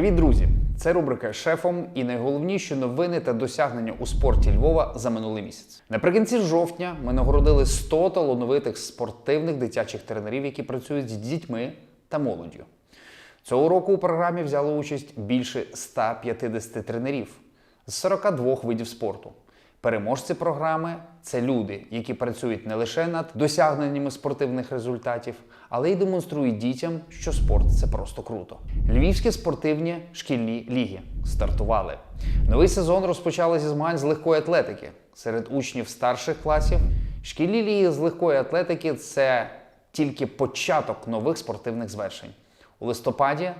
Привіт, друзі! Це рубрика Шефом і найголовніші новини та досягнення у спорті Львова за минулий місяць. Наприкінці жовтня ми нагородили 100 талановитих спортивних дитячих тренерів, які працюють з дітьми та молоддю. Цього року у програмі взяло участь більше 150 тренерів з 42 видів спорту. Переможці програми це люди, які працюють не лише над досягненнями спортивних результатів, але й демонструють дітям, що спорт це просто круто. Львівські спортивні шкільні ліги стартували. Новий сезон розпочали зі змагань з легкої атлетики серед учнів старших класів. Шкільні ліги з легкої атлетики це тільки початок нових спортивних звершень. У листопаді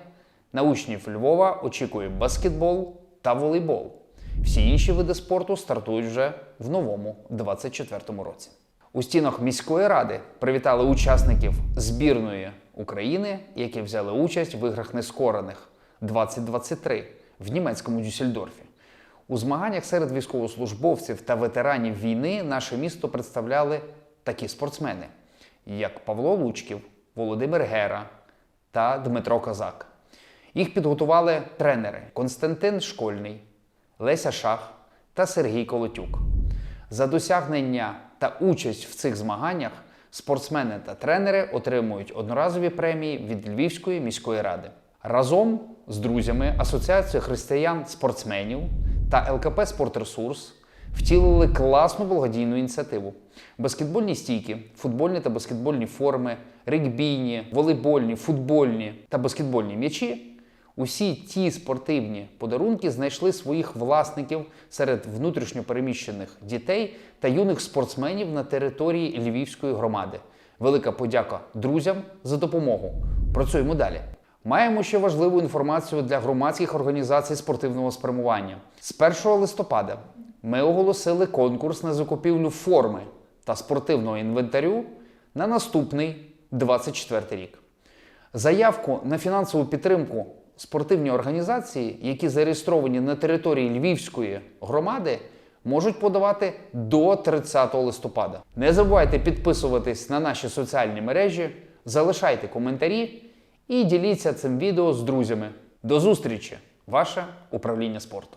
на учнів Львова очікує баскетбол та волейбол. Всі інші види спорту стартують вже в новому 24-му році. У стінах міської ради привітали учасників збірної України, які взяли участь в іграх нескорених 2023 в німецькому Дюссельдорфі. У змаганнях серед військовослужбовців та ветеранів війни наше місто представляли такі спортсмени, як Павло Лучків, Володимир Гера та Дмитро Козак. Їх підготували тренери Константин Школьний, Леся Шах та Сергій Колотюк. За досягнення та участь в цих змаганнях спортсмени та тренери отримують одноразові премії від Львівської міської ради. Разом з друзями Асоціація християн-спортсменів та ЛКП «Спортресурс» втілили класну благодійну ініціативу. Баскетбольні стійки, футбольні та баскетбольні форми, регбійні, волейбольні, футбольні та баскетбольні м'ячі Усі ті спортивні подарунки знайшли своїх власників серед внутрішньопереміщених дітей та юних спортсменів на території Львівської громади. Велика подяка друзям за допомогу. Працюємо далі. Маємо ще важливу інформацію для громадських організацій спортивного спрямування. З 1 листопада ми оголосили конкурс на закупівлю форми та спортивного інвентарю на наступний 24 рік. Заявку на фінансову підтримку спортивні організації, які зареєстровані на території Львівської громади, можуть подавати до 30 листопада. Не забувайте підписуватись на наші соціальні мережі, залишайте коментарі і діліться цим відео з друзями. До зустрічі! Ваше управління спорту.